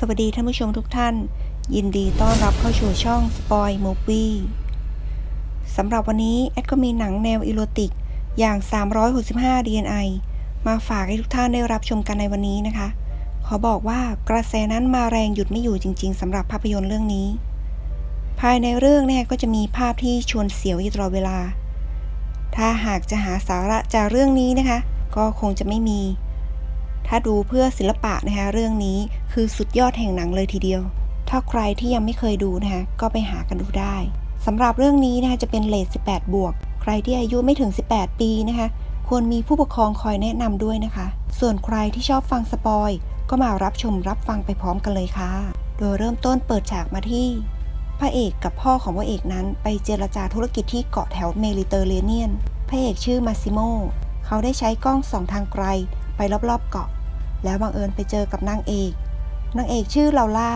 สวัสดีท่านผู้ชมทุกท่าน ยินดีต้อนรับเข้าสู่ช่อง Spoil Movie สำหรับวันนี้ แอดก็มีหนังแนวอีโรติกอย่าง 365 DNI มาฝากให้ทุกท่านได้รับชมกันในวันนี้นะคะ ขอบอกว่ากระแสนั้นมาแรงหยุดไม่อยู่จริง ๆสำหรับภาพยนตร์เรื่องนี้ ภายในเรื่องเนี่ยก็จะมีภาพที่ชวนเสียวอยู่ตลอดเวลา ถ้าหากจะหาสาระจากเรื่องนี้นะคะ ก็คงจะไม่มี ถ้าดูเพื่อศิลปะนะคะเรื่องนี้คือสุดยอดแห่งหนังเลยทีเดียว ถ้าใครที่ยังไม่เคยดูนะคะก็ไปหากันดูได้สำหรับเรื่องนี้นะคะจะเป็นเลท18 บวก ใครที่อายุไม่ถึง 18 ปีนะคะ ควรมีผู้ปกครองคอยแนะนำด้วยนะคะ ส่วนใครที่ชอบฟังสปอยก็มารับชมรับฟังไปพร้อมกันเลยค่ะ โดยเริ่มต้นเปิดฉากมาที่ พระเอกกับพ่อของพระเอกนั้นไปเจรจาธุรกิจที่เกาะแถวเมดิเตอร์เรเนียน พระเอกชื่อมาซิโม เขาได้ใช้กล้องส่องทางไกลไปรอบๆเกาะ แล้วบังเอิญไปเจอกับนางเอกนางเอกชื่อลาล่า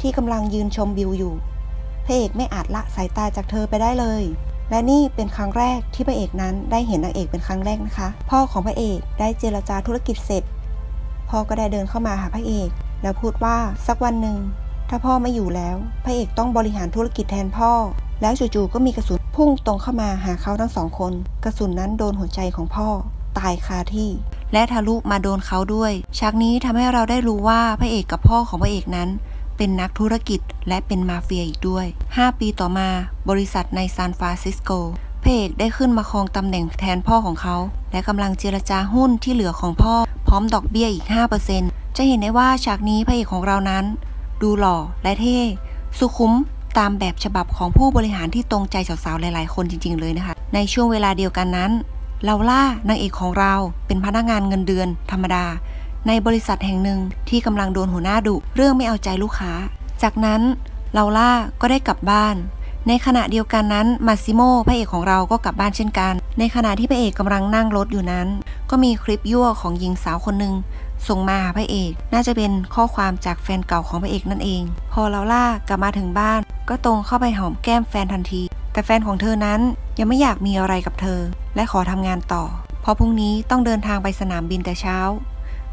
ที่กำลังยืนชมวิวอยู่พระเอกไม่อาจละสายตาจากเธอไปได้เลย และนี่เป็นครั้งแรกที่พระเอกนั้นได้เห็นนางเอกเป็นครั้งแรกนะคะ พ่อของพระเอกได้เจรจาธุรกิจเสร็จ พ่อก็ได้เดินเข้ามาหาพระเอก แล้วพูดว่าสักวันหนึ่งถ้าพ่อไม่อยู่แล้ว พระเอกต้องบริหารธุรกิจแทนพ่อ แล้วจู่ๆก็มีกระสุนพุ่งตรงเข้ามาหาเขาทั้งสองคน กระสุนนั้นโดนหัวใจของพ่อตายคาที่ และทะลุมาโดนเขาด้วย ฉากนี้ทำให้เราได้รู้ว่าพระเอกกับพ่อของพระเอกนั้น เป็นนักธุรกิจและเป็นมาเฟียอีกด้วย 5 ปีต่อมาบริษัทในซานฟรานซิสโกพระเอกได้ขึ้นมาครองตำแหน่งแทนพ่อของเขา และกำลังเจรจาหุ้นที่เหลือของพ่อ พร้อมดอกเบี้ยอีก 5%จะเห็นได้ว่าฉากนี้พระเอกของเรานั้น ดูหล่อและเท่ สุขุมตามแบบฉบับของผู้บริหารที่ตรงใจสาวๆ หลายๆ คนจริง ๆ เลยนะคะ ในช่วงเวลาเดียวกันนั้น ลาล่านางเอกของเราเป็นพนักงานเงินเดือนธรรมดา ในบริษัทแห่งหนึ่งที่กำลังโดนหัวหน้าดุเรื่องไม่เอาใจลูกค้า จากนั้นลาล่าก็ได้กลับบ้าน ในขณะเดียวกันนั้นมาซิโมพระเอกของเราก็กลับบ้านเช่นกัน ในขณะที่พระเอกกำลังนั่งรถอยู่นั้น ก็มีคลิปยั่วของหญิงสาวคนหนึ่งส่งมาหาพระเอก น่าจะเป็นข้อความจากแฟนเก่าของพระเอกนั่นเอง พอลาล่ากลับมาถึงบ้าน ก็ตรงเข้าไปหอมแก้มแฟนทันที แต่แฟนของเธอนั้นยังไม่อยากมีอะไรกับเธอ และขอทำงานต่อ เพราะพรุ่งนี้ต้องเดินทางไปสนามบินแต่เช้า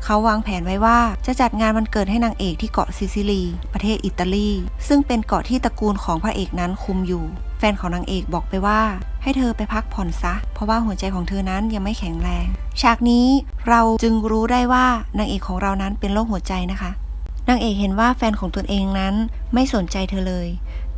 เขาวางแผนไว้ว่าจะจัดงานวันเกิดให้นางเอกที่เกาะซิซิลี ประเทศอิตาลี ซึ่งเป็นเกาะที่ตระกูลของพระเอกนั้นคุมอยู่ แฟนของนางเอกบอกไปว่า ให้เธอไปพักผ่อนซะ เพราะว่าหัวใจของเธอนั้นยังไม่แข็งแรง ฉากนี้เราจึงรู้ได้ว่านางเอกของเรานั้นเป็นโรคหัวใจนะคะนางเอกเห็นว่าแฟนของตนเองนั้นไม่สนใจเธอเลย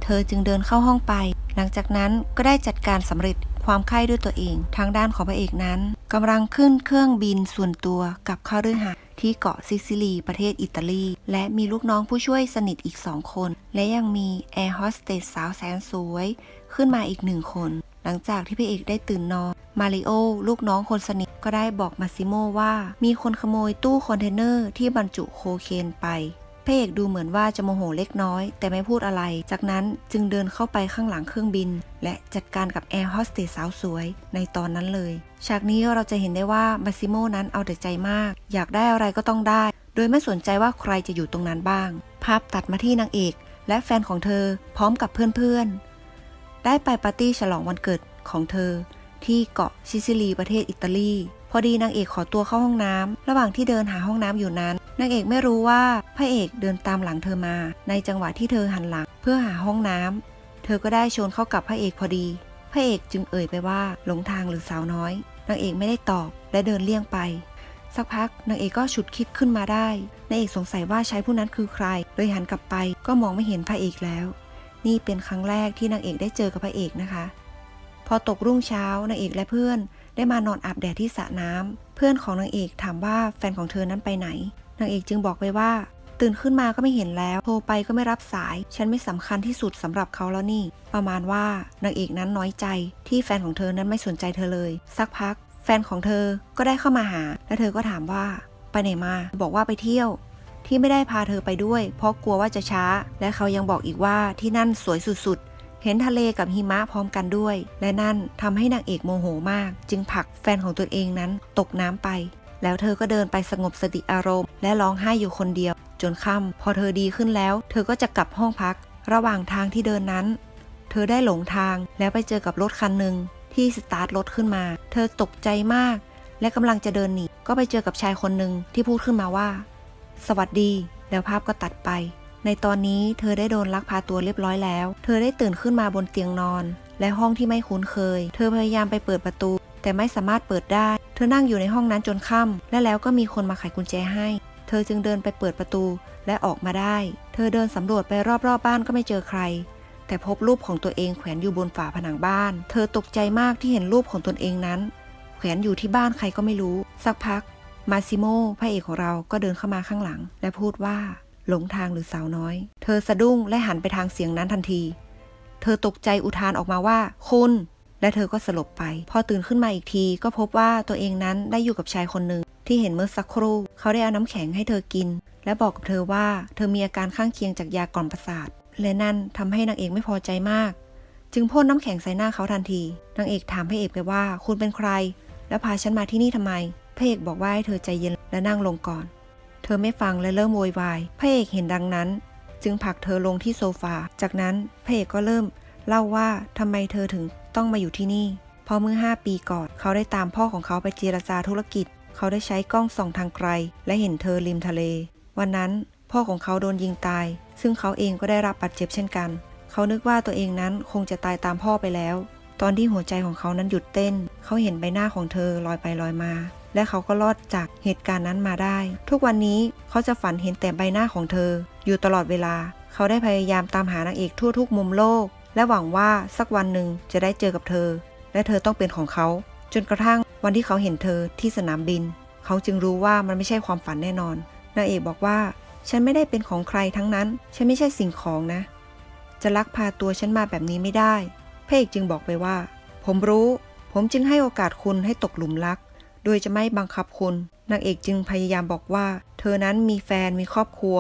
เธอจึงเดินเข้าห้องไป หลังจากนั้นก็ได้จัดการสำเร็จ ความไข้ด้วยตัวเอง ทางด้านของพระเอกนั้นกำลังขึ้นเครื่องบินส่วนตัวกับข้าฤหาที่เกาะซิซิลีประเทศอิตาลี และมีลูกน้องผู้ช่วยสนิทอีกสองคน และยังมีแอร์โฮสเตสสาวแสนสวย ขึ้นมาอีกหนึ่งคน หลังจากที่พระเอกได้ตื่นนอน มาริโอ ลูกน้องคนสนิทก็ได้บอกมาซิโมว่า มีคนขโมยตู้คอนเทนเนอร์ที่บรรจุโคเคนไป พระเอกดูเหมือนว่าจะโมโหเล็กน้อย แต่ไม่พูดอะไร จากนั้นจึงเดินเข้าไปข้างหลังเครื่องบิน และจัดการกับแอร์โฮสเตสสาวสวยในตอนนั้นเลย ฉากนี้เราจะเห็นได้ว่ามาซิโมนั้นเอาแต่ใจมาก อยากได้อะไรก็ต้องได้ โดยไม่สนใจว่าใครจะอยู่ตรงนั้นบ้าง ภาพตัดมาที่นางเอก และแฟนของเธอพร้อมกับเพื่อนๆ ได้ไปปาร์ตี้ฉลองวันเกิดของเธอ ที่เกาะซิซิลีประเทศอิตาลี พอดีนางเอกขอตัวเข้าห้องน้ำระหว่างที่เดินหาห้องน้ำอยู่นั้น นางเอกไม่รู้ว่าพระเอกเดินตามหลังเธอมา ในจังหวะที่เธอหันหลังเพื่อหาห้องน้ำเธอก็ได้ชนเข้ากับพระเอกพอดี พระเอกจึงเอ่ยไปว่าหลงทางหรือสาวน้อยนางเอกไม่ได้ตอบและเดินเลี่ยงไป สักพักนางเอกก็ฉุดคิดขึ้นมาได้นางเอกสงสัยว่าชายผู้นั้นคือใครเลยหันกลับไปก็มองไม่เห็นพระเอกแล้ว นี่เป็นครั้งแรกที่นางเอกได้เจอกับพระเอกนะคะ พอตกรุ่งเช้านางเอกและเพื่อนได้มานอนอาบแดดที่สระน้ำเพื่อนของนางเอกถามว่าแฟนของเธอนั้นไปไหน นางเอกจึงบอกไปว่า ตื่นขึ้นมาก็ไม่เห็นแล้ว โทรไปก็ไม่รับสาย ฉันไม่สำคัญที่สุดสำหรับเขาแล้วนี่ ประมาณว่านางเอกนั้นน้อยใจ ที่แฟนของเธอนั้นไม่สนใจเธอเลย สักพัก แฟนของเธอก็ได้เข้ามาหา และเธอก็ถามว่า ไปไหนมา บอกว่าไปเที่ยว ที่ไม่ได้พาเธอไปด้วย เพราะกลัวว่าจะช้า และเขายังบอกอีกว่าที่นั่นสวยสุดๆเห็นทะเลกับหิมะพร้อมกันด้วย และนั่นทำให้นางเอกโมโหมาก จึงผลักแฟนของตนเองนั้นตกน้ำไป แล้วเธอก็เดินไปสงบสติอารมณ์ และร้องไห้อยู่คนเดียว จนค่ำพอเธอดีขึ้นแล้ว เธอก็จะกลับห้องพัก ระหว่างทางที่เดินนั้น เธอได้หลงทางแล้วไปเจอกับรถคันหนึ่งที่สตาร์ทรถขึ้นมา เธอตกใจมาก และกำลังจะเดินหนีก็ไปเจอกับชายคนหนึ่งที่พูดขึ้นมาว่า สวัสดี แล้วภาพก็ตัดไป ในตอนนี้เธอได้โดนลักพาตัวเรียบร้อยแล้ว เธอได้ตื่นขึ้นมาบนเตียงนอน และห้องที่ไม่คุ้นเคย เธอพยายามไปเปิดประตู แต่ไม่สามารถเปิดได้ เธอนั่งอยู่ในห้องนั้นจนค่ำและแล้วก็มีคนมาไขกุญแจให้ เธอจึงเดินไปเปิดประตูและออกมาได้ เธอเดินสำรวจไปรอบๆบบ้านก็ไม่เจอใคร แต่พบรูปของตัวเองแขวนอยู่บนฝาผนังบ้าน เธอตกใจมากที่เห็นรูปของตนเองนั้น แขวนอยู่ที่บ้านใครก็ไม่รู้ สักพัก มาซิโมพระเอกของเราก็เดินเข้ามาข้างหลัง และพูดว่า หลงทางหรือสาวน้อย เธอสะดุ้งและหันไปทางเสียงนั้นทันที เธอตกใจอุทานออกมาว่า คุณ และเธอก็สลบไป พอตื่นขึ้นมาอีกทีก็พบว่าตัวเองนั้นได้อยู่กับชายคนหนึ่งที่เห็นเมื่อสักครู่ เขาได้เอาน้ำแข็งให้เธอกิน และบอกกับเธอว่าเธอมีอาการข้างเคียงจากยากล่อมประสาท และนั่นทำให้นางเอกไม่พอใจมาก จึงพ่นน้ำแข็งใส่หน้าเขาทันที นางเอกถามพระเอกไปว่า คุณเป็นใคร แล้วพาฉันมาที่นี่ทำไม พระเอกบอกว่าให้เธอใจเย็นและนั่งลงก่อน เธอไม่ฟังและเริ่มโวยวาย พระเอกเห็นดังนั้น จึงผลักเธอลงที่โซฟา จากนั้นพระเอกก็เริ่มเล่าว่าทำไมเธอถึง ต้องมาอยู่ที่นี่ เพราะเมื่อ 5 ปีก่อน เขาได้ตามพ่อของเขาไปเจรจาธุรกิจ เขาได้ใช้กล้องส่องทางไกล และเห็นเธอริมทะเล วันนั้นพ่อของเขาโดนยิงตาย ซึ่งเขาเองก็ได้รับบาดเจ็บเช่นกัน เขานึกว่าตัวเองนั้นคงจะตายตามพ่อไปแล้ว ตอนที่หัวใจของเขานั้นหยุดเต้น เขาเห็นใบหน้าของเธอลอยไปลอยมา และเขาก็รอดจากเหตุการณ์นั้นมาได้ ทุกวันนี้เขาจะฝันเห็นแต่ใบหน้าของเธอ อยู่ตลอดเวลา เขาได้พยายามตามหานางเอกทั่วทุกมุมโลก และหวังว่าสักวันหนึ่งจะได้เจอกับเธอ และเธอต้องเป็นของเขา จนกระทั่งวันที่เขาเห็นเธอที่สนามบิน เขาจึงรู้ว่ามันไม่ใช่ความฝันแน่นอนนางเอกบอกว่า ฉันไม่ได้เป็นของใครทั้งนั้น ฉันไม่ใช่สิ่งของนะ จะลักพาตัวฉันมาแบบนี้ไม่ได้พระเอกจึงบอกไปว่า ผมรู้ ผมจึงให้โอกาสคุณให้ตกหลุมรัก โดยจะไม่บังคับคุณนางเอกจึงพยายามบอกว่า เธอนั้นมีแฟนมีครอบครัว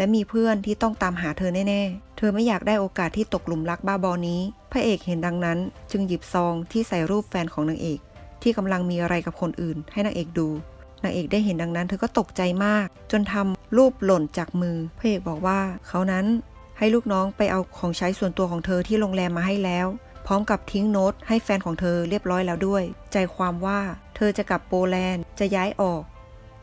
และมีเพื่อนที่ต้องตามหาเธอแน่ๆ เธอไม่อยากได้โอกาสที่ตกหลุมรักบ้าบอนี้ พระเอกเห็นดังนั้น จึงหยิบซองที่ใส่รูปแฟนของนางเอก ที่กำลังมีอะไรกับคนอื่น ให้นางเอกดู นางเอกได้เห็นดังนั้น เธอก็ตกใจมาก จนทำรูปหล่นจากมือ พระเอกบอกว่า เขานั้นให้ลูกน้องไปเอาของใช้ส่วนตัวของเธอที่โรงแรมมาให้แล้ว พร้อมกับทิ้งโน้ตให้แฟนของเธอเรียบร้อยแล้วด้วย ใจความว่า เธอจะกลับโปแลนด์จะย้ายออก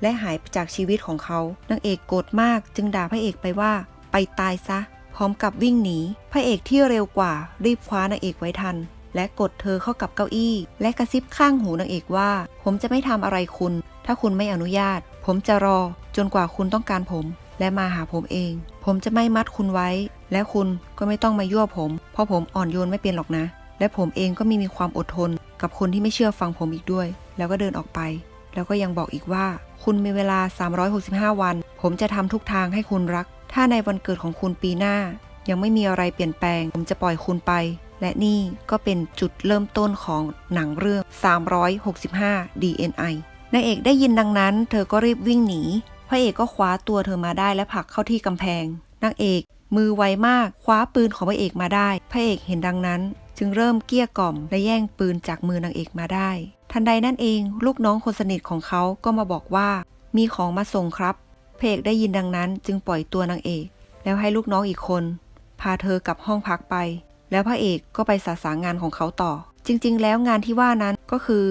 และหายไปจากชีวิตของเขานางเอกโกรธมากจึงด่าพระเอกไปว่า ไปตายซะ พร้อมกับวิ่งหนี พระเอกที่เร็วกว่า รีบคว้านางเอกไว้ทัน และกดเธอเข้ากับเก้าอี้ และกระซิบข้างหูนางเอกว่า ผมจะไม่ทำอะไรคุณ ถ้าคุณไม่อนุญาต ผมจะรอ จนกว่าคุณต้องการผม และมาหาผมเอง ผมจะไม่มัดคุณไว้ และคุณก็ไม่ต้องมายั่วผม เพราะผมอ่อนโยนไม่เป็นหรอกนะ และผมเองก็ม่มีความอดทน กับคนที่ไม่เชื่อฟังผมอีกด้วย แล้วก็เดินออกไป แล้วก็ยังบอกอีกว่า คุณมีเวลา 365 วัน ผมจะทำทุกทางให้คุณรัก ถ้าในวันเกิดของคุณปีหน้า ยังไม่มีอะไรเปลี่ยนแปลง ผมจะปล่อยคุณไป และนี่ก็เป็นจุดเริ่มต้นของหนังเรื่อง 365 DNI นางเอกได้ยินดังนั้น เธอก็รีบวิ่งหนี พระเอกก็คว้าตัวเธอมาได้และผลักเข้าที่กำแพง นางเอกมือไวมากคว้าปืนของพระเอกมาได้ พระเอกเห็นดังนั้น จึงเริ่มเกี้ยกล่อมและแย่งปืนจากมือนางเอกมาได้ ทันใดนั่นเอง ลูกน้องคนสนิทของเขาก็มาบอกว่า มีของมาส่งครับเอกได้ยินดังนั้นจึงปล่อยตัวนางเอก แล้วให้ลูกน้องอีกคน พาเธอกลับห้องพักไป แล้วพระเอกก็ไปสาสางงานของเขาต่อ จริง ๆ แล้วงานที่ว่านั้นก็คือ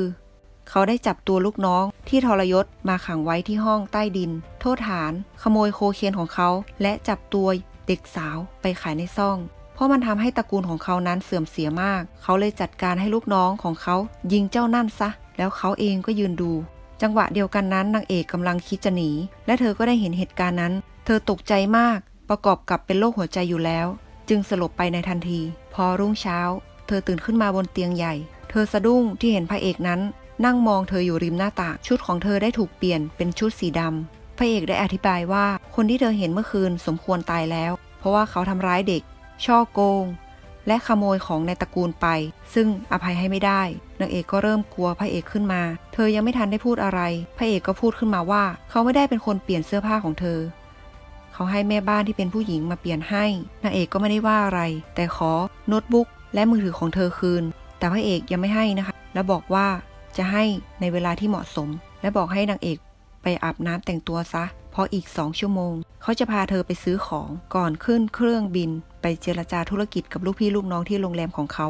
เขาได้จับตัวลูกน้องที่ทรยศมาขังไว้ที่ห้องใต้ดิน โทษฐาน ขโมยโคเคนของเขา และจับตัวเด็กสาวไปขายในซ่อง เพราะมันทำให้ตระกูลของเขานั้นเสื่อมเสียมาก เขาเลยจัดการให้ลูกน้องของเขายิงเจ้านั่นซะ แล้วเขาเองก็ยืนดู จังหวะเดียวกันนั้นนางเอกกำลังคิดจะหนี และเธอก็ได้เห็นเหตุการณ์นั้น เธอตกใจมาก ประกอบกับเป็นโรคหัวใจอยู่แล้ว จึงสลบไปในทันที พอรุ่งเช้า เธอตื่นขึ้นมาบนเตียงใหญ่ เธอสะดุ้งที่เห็นพระเอกนั้น นั่งมองเธออยู่ริมหน้าต่างชุดของเธอได้ถูกเปลี่ยนเป็นชุดสีดำพระเอกได้อธิบายว่าคนที่เธอเห็นเมื่อคืนสมควรตายแล้ว เพราะว่าเขาทำร้ายเด็ก ช่อโกง และขโมยของในตระกูลไป ซึ่งอภัยให้ไม่ได้ นางเอกก็เริ่มกลัวพระเอกขึ้นมา เธอยังไม่ทันได้พูดอะไร พระเอกก็พูดขึ้นมาว่า เขาไม่ได้เป็นคนเปลี่ยนเสื้อผ้าของเธอ เขาให้แม่บ้านที่เป็นผู้หญิงมาเปลี่ยนให้ นางเอกก็ไม่ได้ว่าอะไร แต่ขอโน้ตบุ๊กและมือถือของเธอคืน แต่พระเอกยังไม่ให้นะคะ และบอกว่าจะให้ในเวลาที่เหมาะสม และบอกให้นางเอกไปอาบน้ำแต่งตัวซะ เพราะอีกสองชั่วโมง เขาจะพาเธอไปซื้อของก่อนขึ้นเครื่องบิน ไปเจรจาธุรกิจกับลูกพี่ลูกน้องที่โรงแรมของเขา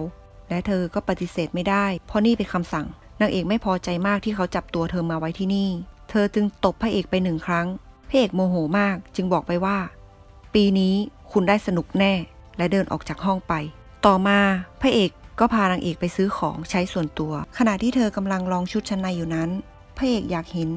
และเธอก็ปฏิเสธไม่ได้ เพราะนี่เป็นคำสั่ง นางเอกไม่พอใจมากที่เขาจับตัวเธอมาไว้ที่นี่ เธอจึงตบพระเอกไปหนึ่งครั้งพระเพระเอกโมโหมากจึงบอกไปว่า ปีนี้คุณได้สนุกแน่ และเดินออกจากห้องไป ต่อมาพระเอกก็พานางเอกไปซื้อของใช้ส่วนตัว ขณะที่เธอกำลังลองชุดชั้นในอยู่นั้น พระเอกอยากเห็น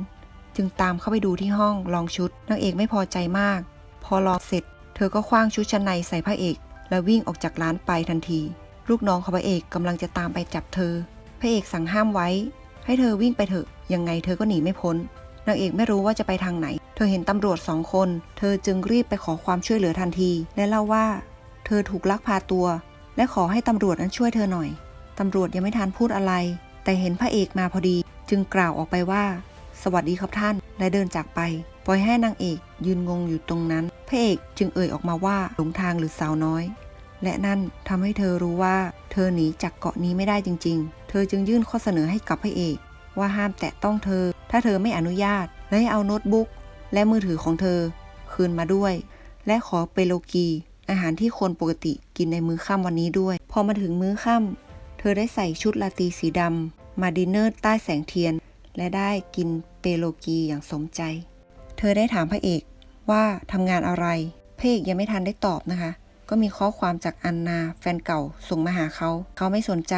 จึงตามเข้าไปดูที่ห้องลองชุดนางเอกไม่พอใจมาก พอลองเสร็จ เธอก็คว้างชุดชั้นในใส่พระเอก แล้ววิ่งออกจากร้านไปทันที ลูกน้องของพระเอกกำลังจะตามไปจับเธอ พระเอกสั่งห้ามไว้ ให้เธอวิ่งไปเถอะ ยังไงเธอก็หนีไม่พ้น นางเอกไม่รู้ว่าจะไปทางไหน เธอเห็นตำรวจสองคน เธอจึงรีบไปขอความช่วยเหลือทันที และเล่าว่า เธอถูกลักพาตัว และขอให้ตำรวจนั้นช่วยเธอหน่อย ตำรวจยังไม่ทันพูดอะไร แต่เห็นพระเอกมาพอดี จึงกล่าวออกไปว่า สวัสดีครับท่าน และเดินจากไป ปล่อยให้นางเอกยืนงงอยู่ตรงนั้น พระเอกจึงเอ่ยออกมาว่าหลงทางหรือสาวน้อย และนั่นทำให้เธอรู้ว่า เธอหนีจากเกาะนี้ไม่ได้จริง ๆ เธอจึงยื่นข้อเสนอให้กับพระเอก ว่าห้ามแตะต้องเธอ ถ้าเธอไม่อนุญาตและให้เอาโน้ตบุ๊กและมือถือของเธอ คืนมาด้วย และขอเปโลกี อาหารที่คนปกติกินในมื้อค่ำวันนี้ด้วย พอมาถึงมื้อค่ำเธอได้ใส่ชุดลาตีสีดำมาดินเนอร์ใต้แสงเทียน และได้กินเปโลกีอย่างสมใจ เธอได้ถามพระเอกว่าทำงานอะไร พระเอกยังไม่ทันได้ตอบนะคะ ก็มีข้อความจากอันนาแฟนเก่าส่งมาหาเขา เขาไม่สนใจ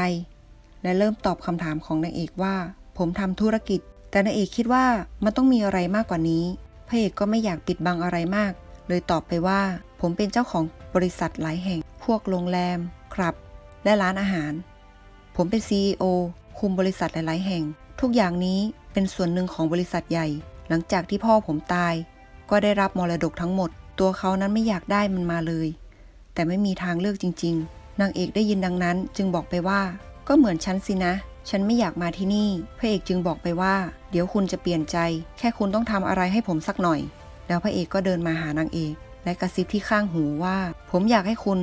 และเริ่มตอบคำถามของนางเอกว่า ผมทำธุรกิจ แต่นางเอกคิดว่ามันต้องมีอะไรมากกว่านี้ พระเอกก็ไม่อยากปิดบังอะไรมาก เลยตอบไปว่า ผมเป็นเจ้าของบริษัทหลายแห่ง พวกโรงแรมคลับ และร้านอาหาร ผมเป็น CEO คุมบริษัทหลาย ๆ แห่ง ทุกอย่างนี้เป็นส่วนหนึ่งของบริษัทใหญ่ หลังจากที่พ่อผมตาย ก็ได้รับมรดกทั้งหมด ตัวเขานั้นไม่อยากได้มันมาเลย แต่ไม่มีทางเลือกจริง ๆ นางเอกได้ยินดังนั้นจึงบอกไปว่า ก็เหมือนฉันสินะ ฉันไม่อยากมาที่นี่ พระเอกจึงบอกไปว่า เดี๋ยวคุณจะเปลี่ยนใจ แค่คุณต้องทำอะไรให้ผมสักหน่อย แล้วพระเอกก็เดินมาหานางเอก และกระซิบที่ข้างหูว่า ผมอยากให้คุณ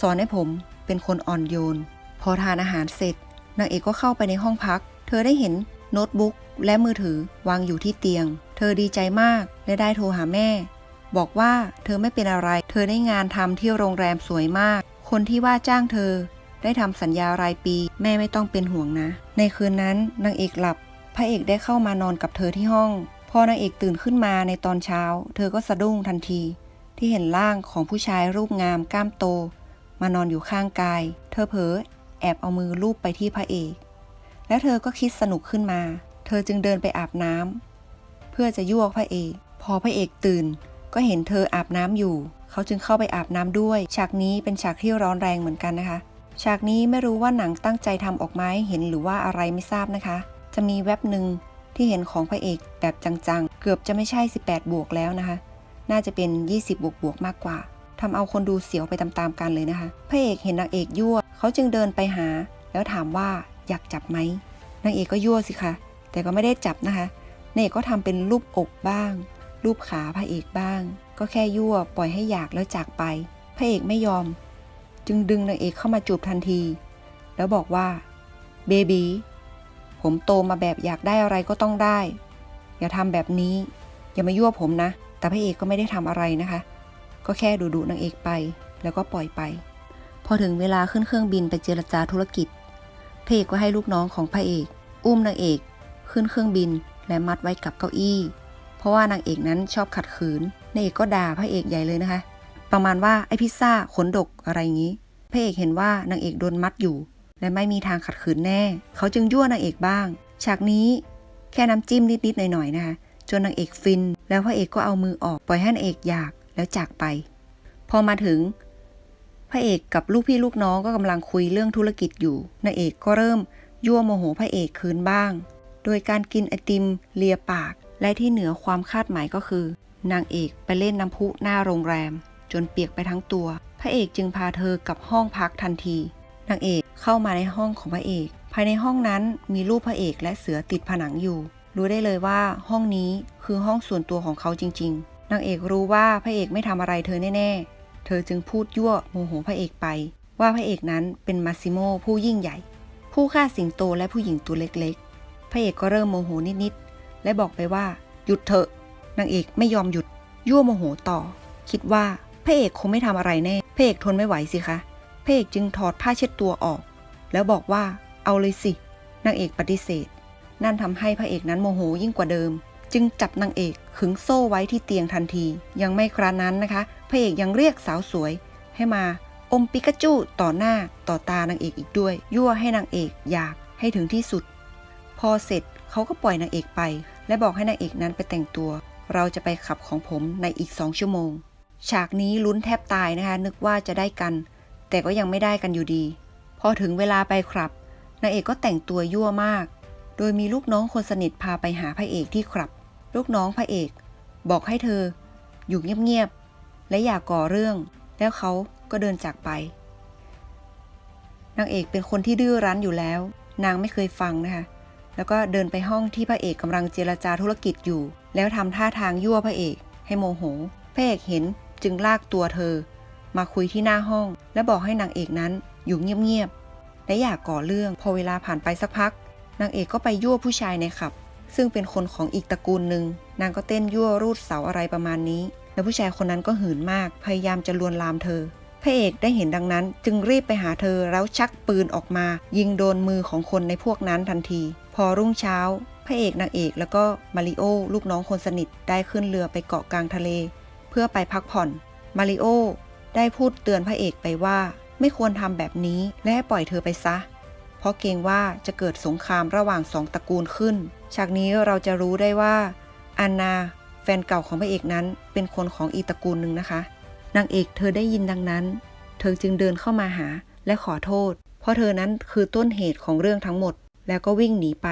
สอนให้ผม เป็นคนอ่อนโยน พอทานอาหารเสร็จ นางเอกก็เข้าไปในห้องพัก เธอได้เห็นโน้ตบุ๊ก และมือถือวางอยู่ที่เตียง เธอดีใจมากและได้โทรหาแม่ บอกว่าเธอไม่เป็นอะไร เธอได้งานทำที่โรงแรมสวยมาก คนที่ว่าจ้างเธอ ได้ทำสัญญารายปี แม่ไม่ต้องเป็นห่วงนะ ในคืนนั้นนางเอกหลับ พระเอกได้เข้ามานอนกับเธอที่ห้อง พอนางเอกตื่นขึ้นมาในตอนเช้า เธอก็สะดุ้งทันที ที่เห็นร่างของผู้ชายรูปงามกล้ามโต มานอนอยู่ข้างกาย เธอเผลอแอบเอามือลูบไปที่พระเอก แล้วเธอก็คิดสนุกขึ้นมา ธอจึงเดินไปอาบน้ำเพื่อจะยั่วพระเอก พอพระเอกตื่น ก็เห็นเธออาบน้ำอยู่ เขาจึงเข้าไปอาบน้ำด้วย ฉากนี้เป็นฉากที่ร้อนแรงเหมือนกันนะคะ ฉากนี้ไม่รู้ว่าหนังตั้งใจทำออกมาให้เห็นหรือว่าอะไรไม่ทราบนะคะ จะมีแว็บหนึ่งที่เห็นของพระเอกแบบจังๆ เกือบจะไม่ใช่ 18 บวกแล้วนะคะ น่าจะเป็น 20 บวกบวกมากกว่าทำเอาคนดูเสียวไปตามๆกันเลยนะคะ พระเอกเห็นนางเอกยั่ว เขาจึงเดินไปหา แล้วถามว่าอยากจับไหมนางเอกก็ยั่วสิคะ แต่ก็ไม่ได้จับนะคะนางเอกก็ทำเป็นรูปอกบ้าง รูปขาพระเอกบ้าง ก็แค่ยั่วปล่อยให้อยากแล้วจากไป พระเอกไม่ยอม จึงดึงนางเอกเข้ามาจูบทันที แล้วบอกว่า เบบีผมโตมาแบบอยากได้อะไรก็ต้องได้ อย่าทำแบบนี้ อย่ามายั่วผมนะ แต่พระเอกก็ไม่ได้ทำอะไรนะคะ ก็แค่ดูดูนางเอกไป แล้วก็ปล่อยไป พอถึงเวลาขึ้นเครื่องบินไปเจรจาธุรกิจพระเอกก็ให้ลูกน้องของพระเอก อุ้มนางเอก ขึ้นเครื่องบิน และมัดไว้กับเก้าอี้ เพราะว่านางเอกนั้นชอบขัดขืนนางเอกก็ด่าพระเอกใหญ่เลยนะคะ ประมาณว่าไอพิซซ่าขนดกอะไรอย่างนี้ พระเอกเห็นว่านางเอกโดนมัดอยู่ และไม่มีทางขัดขืนแน่ เขาจึงยั่วนางเอกบ้าง ฉากนี้แค่น้ำจิ้มนิดๆหน่อยๆนะคะจนนางเอกฟิน แล้วพระเอกก็เอามือออกปล่อยให้นางเอกอยากแล้วจากไป พอมาถึง พระเอกกับลูกพี่ลูกน้องก็กำลังคุยเรื่องธุรกิจอยู่นางเอกก็เริ่มยั่วโมโหพระเอกคืนบ้าง โดยการกินไอติมเลียปาก และที่เหนือความคาดหมายก็คือ นางเอกไปเล่นน้ำพุหน้าโรงแรม จนเปียกไปทั้งตัว พระเอกจึงพาเธอกลับห้องพักทันที นางเอกเข้ามาในห้องของพระเอก ภายในห้องนั้นมีรูปพระเอกและเสือติดผนังอยู่ รู้ได้เลยว่าห้องนี้คือห้องส่วนตัวของเขาจริง ๆ นางเอกรู้ว่าพระเอกไม่ทำอะไรเธอแน่ๆ เธอจึงพูดยั่วโมโหพระเอกไป ว่าพระเอกนั้นเป็นมาซิโมผู้ยิ่งใหญ่ ผู้ฆ่าสิงโตและผู้หญิงตัวเล็กๆ พระเอกก็เริ่มโมโหนิดๆ และบอกไปว่า หยุดเถอะ นางเอกไม่ยอมหยุด ยั่วโมโหต่อ คิดว่าพระเอกคงไม่ทำอะไรแน่ พระเอกทนไม่ไหวสิคะพระเอกจึงถอดผ้าเช็ดตัวออก แล้วบอกว่า เอาเลยสิ นางเอกปฏิเสธ นั่นทำให้พระเอกนั้นโมโหยิ่งกว่าเดิม จึงจับนางเอกขึงโซ่ไว้ที่เตียงทันที ยังไม่ครานั้นนะคะ พระเอกยังเรียกสาวสวย ให้มาอมปิกาจูต่อหน้าต่อตานางเอกอีกด้วย ยั่วให้นางเอกอยากให้ถึงที่สุด พอเสร็จเขาก็ปล่อยนางเอกไป และบอกให้นางเอกนั้นไปแต่งตัว เราจะไปขับของผมในอีกสองชั่วโมง ฉากนี้ลุ้นแทบตายนะคะ นึกว่าจะได้กัน แต่ก็ยังไม่ได้กันอยู่ดี พอถึงเวลาไปครับนางเอกก็แต่งตัวยั่วมาก โดยมีลูกน้องคนสนิทพาไปหาพระเอกที่ครับ ลูกน้องพระเอก บอกให้เธอ อยู่เงียบๆและอย่าก่อเรื่อง แล้วเขาก็เดินจากไปนางเอกเป็นคนที่ดื้อรั้นอยู่แล้ว นางไม่เคยฟังนะคะ แล้วก็เดินไปห้องที่พระเอกกำลังเจรจาธุรกิจอยู่ แล้วทำท่าทางยั่วพระเอก ให้โมโห พระเอกเห็นจึงลากตัวเธอ มาคุยที่หน้าห้อง และบอกให้นางเอกนั้นอยู่เงียบๆและอย่าก่อเรื่องพอเวลาผ่านไปสักพัก นางเอกก็ไปยั่วผู้ชายในขับ ซึ่งเป็นคนของอีกตระกูลหนึ่งนางก็เต้นยั่วรูดเสาอะไรประมาณนี้ แล้วผู้ชายคนนั้นก็หืนมาก พยายามจะลวนลามเธอพระเอกได้เห็นดังนั้นจึงรีบไปหาเธอแล้วชักปืนออกมา ยิงโดนมือของคนในพวกนั้นทันที พอรุ่งเช้า พระเอกนางเอกแล้วก็มาริโอลูกน้องคนสนิทได้ขึ้นเรือไปเกาะกลางทะเล เพื่อไปพักผ่อน มาริโอได้พูดเตือนพระเอกไปว่า ไม่ควรทำแบบนี้และให้ปล่อยเธอไปซะ เพราะเกรงว่าจะเกิดสงครามระหว่างสองตระกูลขึ้น ฉากนี้เราจะรู้ได้ว่าอันาแฟนเก่าของพระเอกนั้นเป็นคนของอีตระกูลหนึ่งนะคะ นางเอกเธอได้ยินดังนั้น เธอจึงเดินเข้ามาหาและขอโทษ เพราะเธอนั้นคือต้นเหตุของเรื่องทั้งหมด แล้วก็วิ่งหนีไป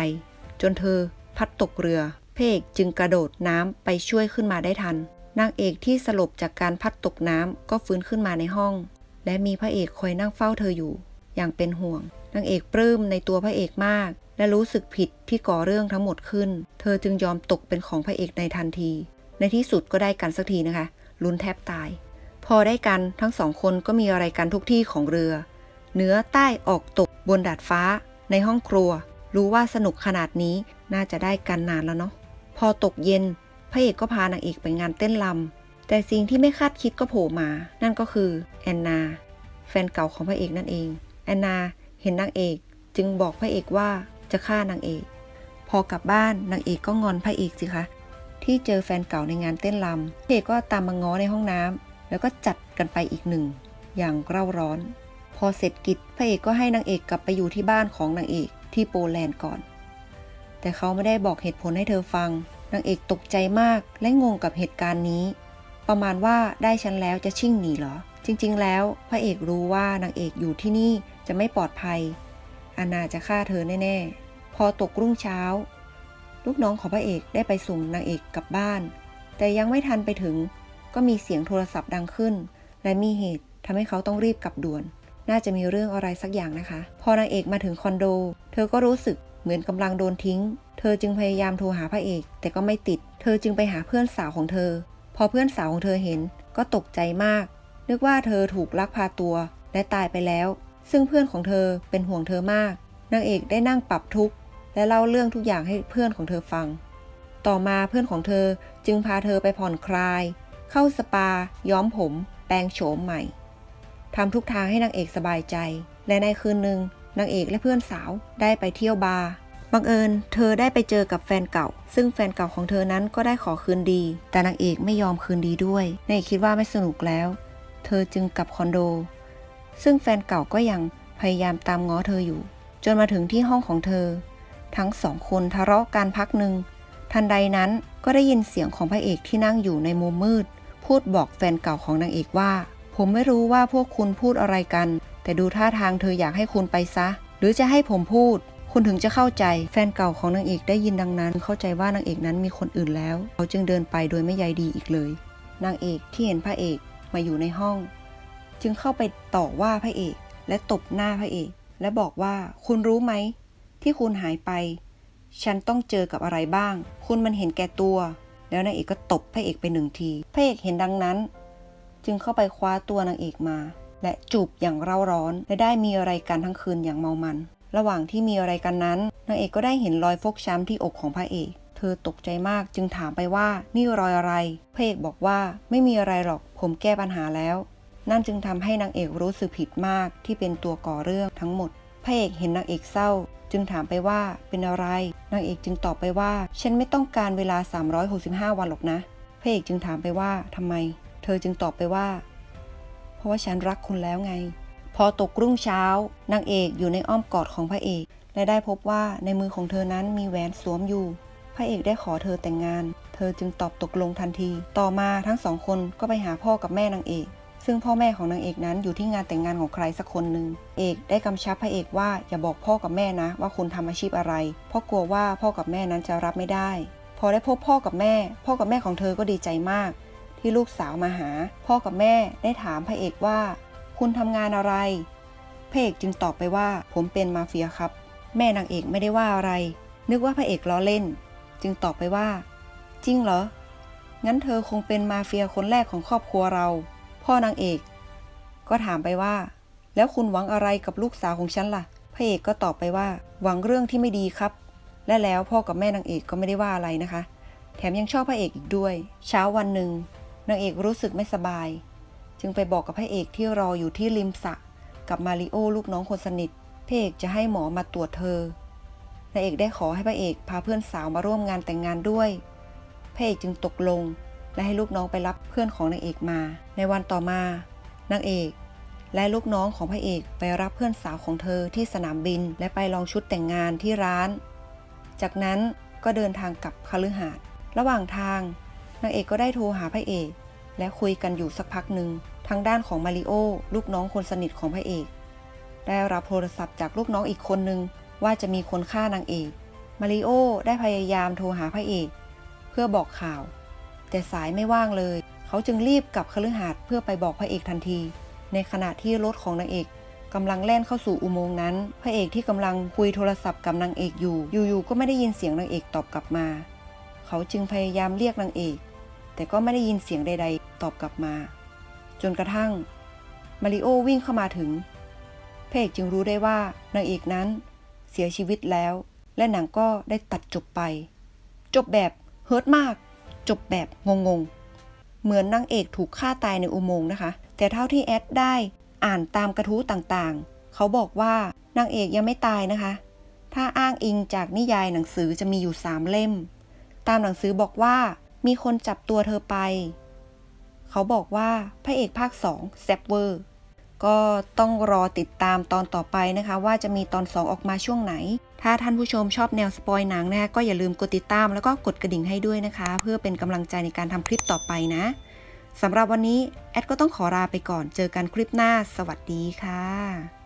จนเธอพัดตกเรือพระเอกจึงกระโดดน้ำไปช่วยขึ้นมาได้ทัน นางเอกที่สลบจากการพัดตกน้ำก็ฟื้นขึ้นมาในห้อง และมีพระเอกคอยนั่งเฝ้าเธออยู่ อย่างเป็นห่วง นางเอกปลื้มในตัวพระเอกมาก และรู้สึกผิดที่ก่อเรื่องทั้งหมดขึ้น เธอจึงยอมตกเป็นของพระเอกในทันที ในที่สุดก็ได้กันสักทีนะคะ ลุ้นแทบตาย พอได้กันทั้งสองคนก็มีอะไรกันทุกที่ของเรือ เหนือใต้ออกตกบนดาดฟ้า ในห้องครัว รู้ว่าสนุกขนาดนี้น่าจะได้กันนานแล้วเนาะพอตกเย็นพระเอกก็พานางเอกไปงานเต้นรำแต่สิ่งที่ไม่คาดคิดก็โผล่มา นั่นก็คือแอนนา แฟนเก่าของพระเอกนั่นเอง แอนนาเห็นนางเอก จึงบอกพระเอกว่าจะฆ่านางเอก พอกลับบ้านนางเอกก็งอนพระเอกสิคะที่เจอแฟนเก่าในงานเต้นรำพระเอกก็ตามมาง้อในห้องน้ำแล้วก็จัดกันไปอีกหนึ่ง อย่างเร่าร้อน อเสร็จกิจพระเอกก็ให้นางเอกกลับไปอยู่ที่บ้านของนางเอกที่โปแลนด์ก่อน แต่เขาไม่ได้บอกเหตุผลให้เธอฟัง นางเอกตกใจมากและงงกับเหตุการณ์นี้ ประมาณว่าได้ฉันแล้วจะชิ่งหนีเหรอ จริง ๆ แล้วพระเอกรู้ว่านางเอกอยู่ที่นี่จะไม่ปลอดภัย อานาจะฆ่าเธอแน่ๆ พอตกรุ่งเช้า ลูกน้องของพระเอกได้ไปส่งนางเอกกลับบ้าน แต่ยังไม่ทันไปถึง ก็มีเสียงโทรศัพท์ดังขึ้น และมีเหตุทำให้เขาต้องรีบกลับด่วน น่าจะมีเรื่องอะไรสักอย่างนะคะ พอนางเอกมาถึงคอนโด เธอก็รู้สึกเหมือนกำลังโดนทิ้ง เธอจึงพยายามโทรหาพระเอก แต่ก็ไม่ติด เธอจึงไปหาเพื่อนสาวของเธอ พอเพื่อนสาวของเธอเห็นก็ตกใจมาก นึกว่าเธอถูกลักพาตัวและตายไปแล้ว ซึ่งเพื่อนของเธอเป็นห่วงเธอมาก นางเอกได้นั่งปรับทุกข์และเล่าเรื่องทุกอย่างให้เพื่อนของเธอฟัง ต่อมาเพื่อนของเธอจึงพาเธอไปผ่อนคลาย เข้าสปา ย้อมผม แปลงโฉมใหม่ ทำทุกทางให้นางเอกสบายใจ และในคืนหนึ่งนางเอกและเพื่อนสาวได้ไปเที่ยวบาร์บังเอิญเธอได้ไปเจอกับแฟนเก่า ซึ่งแฟนเก่าของเธอนั้นก็ได้ขอคืนดี แต่นางเอกไม่ยอมคืนดีด้วยนางเอกคิดว่าไม่สนุกแล้ว เธอจึงกลับคอนโด ซึ่งแฟนเก่าก็ยังพยายามตามง้อเธออยู่ จนมาถึงที่ห้องของเธอ ทั้งสองคนทะเลาะกันพักหนึ่งทันใดนั้นก็ได้ยินเสียงของพระเอกที่นั่งอยู่ในมุมมืด พูดบอกแฟนเก่าของนางเอกว่า ผมไม่รู้ว่าพวกคุณพูดอะไรกัน แต่ดูท่าทางเธออยากให้คุณไปซะ หรือจะให้ผมพูด คุณถึงจะเข้าใจ แฟนเก่าของนางเอกได้ยินดังนั้น เข้าใจว่านางเอกนั้นมีคนอื่นแล้ว เขาจึงเดินไปโดยไม่ใยดีอีกเลย นางเอกที่เห็นพระเอกมาอยู่ในห้อง จึงเข้าไปต่อว่าพระเอก และตบหน้าพระเอก และบอกว่าคุณรู้ไหม ที่คุณหายไป ฉันต้องเจอกับอะไรบ้าง คุณมันเห็นแก่ตัว แล้วนางเอกก็ตบพระเอกไปหนึ่งที พระเอกเห็นดังนั้น จึงเข้าไปคว้าตัวนางเอกมา และจูบอย่างเร่าร้อน และได้มีอะไรกันทั้งคืนอย่างเมามัน ระหว่างที่มีอะไรกันนั้นนางเอกก็ได้เห็นรอยฟกช้ำที่อกของพระเอกเธอตกใจมากจึงถามไปว่านี่รอยอะไร พระเอกบอกว่าไม่มีอะไรหรอกผมแก้ปัญหาแล้ว นั่นจึงทำให้นางเอกรู้สึกผิดมากที่เป็นตัวก่อเรื่องทั้งหมด พระเอกเห็นนางเอกเศร้า จึงถามไปว่าเป็นอะไร นางเอกจึงตอบไปว่า ฉันไม่ต้องการเวลา 365 วันหรอกนะ พระเอกจึงถามไปว่าทำไม เธอจึงตอบไปว่า เพราะว่าฉันรักคุณแล้วไง พอตกรุ่งเช้านางเอกอยู่ในอ้อมกอดของพระเอก และได้พบว่าในมือของเธอนั้นมีแหวนสวมอยู่ พระเอกได้ขอเธอแต่งงาน เธอจึงตอบตกลงทันที ต่อมาทั้งสองคนก็ไปหาพ่อกับแม่นางเอก ซึ่งพ่อแม่ของนางเอกนั้นอยู่ที่งานแต่งงานของใครสักคนหนึ่ง เอกได้กำชับพระเอกว่าอย่าบอกพ่อกับแม่นะ ว่าคุณทำอาชีพอะไร เพราะกลัวว่าพ่อกับแม่นั้นจะรับไม่ได้ พอได้พบพ่อกับแม่ พ่อกับแม่ของเธอก็ดีใจมาก ที่ลูกสาวมาหา พ่อกับแม่ได้ถามพระเอกว่า คุณทำงานอะไร พระเอกจึงตอบไปว่า ผมเป็นมาเฟียครับ แม่นางเอกไม่ได้ว่าอะไร นึกว่าพระเอกล้อเล่น จึงตอบไปว่า จริงเหรอ งั้นเธอคงเป็นมาเฟียคนแรกของครอบครัวเรา พ่อนางเอก ก็ถามไปว่า แล้วคุณหวังอะไรกับลูกสาวของฉันล่ะ พระเอกก็ตอบไปว่า หวังเรื่องที่ไม่ดีครับ และแล้วพ่อกับแม่นางเอกก็ไม่ได้ว่าอะไรนะคะ แถมยังชอบพระเอกอีกด้วย เช้าวันหนึ่ง นางเอกรู้สึกไม่สบาย จึงไปบอกกับพระเอกที่รออยู่ที่ริมสระกับมาริโอลูกน้องคนสนิทพระเอกจะให้หมอมาตรวจเธอนางเอกได้ขอให้พระเอกพาเพื่อนสาวมาร่วมงานแต่งงานด้วยพระเอกจึงตกลง และให้ลูกน้องไปรับเพื่อนของนางเอกมา ในวันต่อมานางเอก และลูกน้องของพระเอกไปรับเพื่อนสาวของเธอที่สนามบินและไปลองชุดแต่งงานที่ร้าน จากนั้นก็เดินทางกลับคฤหาสน์ระหว่างทาง นางเอกก็ได้โทรหาพระเอก และคุยกันอยู่สักพักหนึ่งทางด้านของมาริโอลูกน้องคนสนิทของพระเอก ได้รับโทรศัพท์จากลูกน้องอีกคนนึงว่าจะมีคนฆ่านางเอกมาริโอได้พยายามโทรหาพระเอก เพื่อบอกข่าว แต่สายไม่ว่างเลย เขาจึงรีบกลับคฤหาสน์เพื่อไปบอกพระเอกทันที ในขณะที่รถของนางเอกกำลังแล่นเข้าสู่อุโมงค์นั้น พระเอกที่กำลังคุยโทรศัพท์กับนางเอกอยู่ อยู่ๆ ก็ไม่ได้ยินเสียงนางเอกตอบกลับมา เขาจึงพยายามเรียกนางเอก แต่ก็ไม่ได้ยินเสียงใด ๆ ตอบกลับมา จนกระทั่ง มาริโอวิ่งเข้ามาถึงพระเอกจึงรู้ได้ว่านางเอกนั้นเสียชีวิตแล้ว และหนังก็ได้ตัดจบไป จบแบบเฮิร์ตมาก จบแบบงงๆ เหมือนนางเอกถูกฆ่าตายในอุโมงค์นะคะ แต่เท่าที่แอดได้อ่านตามกระทู้ต่างๆ เขาบอกว่านางเอกยังไม่ตายนะคะ ถ้าอ้างอิงจากนิยายหนังสือจะมีอยู่สามเล่ม ตามหนังสือบอกว่า มีคนจับตัวเธอไป เขาบอกว่าพระเอกภาค 2 แซปเวอร์ ก็ต้องรอติดตามตอนต่อไปนะคะ ว่าจะมีตอน 2 ออกมาช่วงไหน ถ้าท่านผู้ชมชอบแนวสปอยหนังนะคะก็อย่าลืมกดติดตามแล้วก็กดกระดิ่งให้ด้วยนะคะ เพื่อเป็นกำลังใจในการทำคลิปต่อไปนะสำหรับวันนี้ แอดก็ต้องขอลาไปก่อน เจอกันคลิปหน้า สวัสดีค่ะ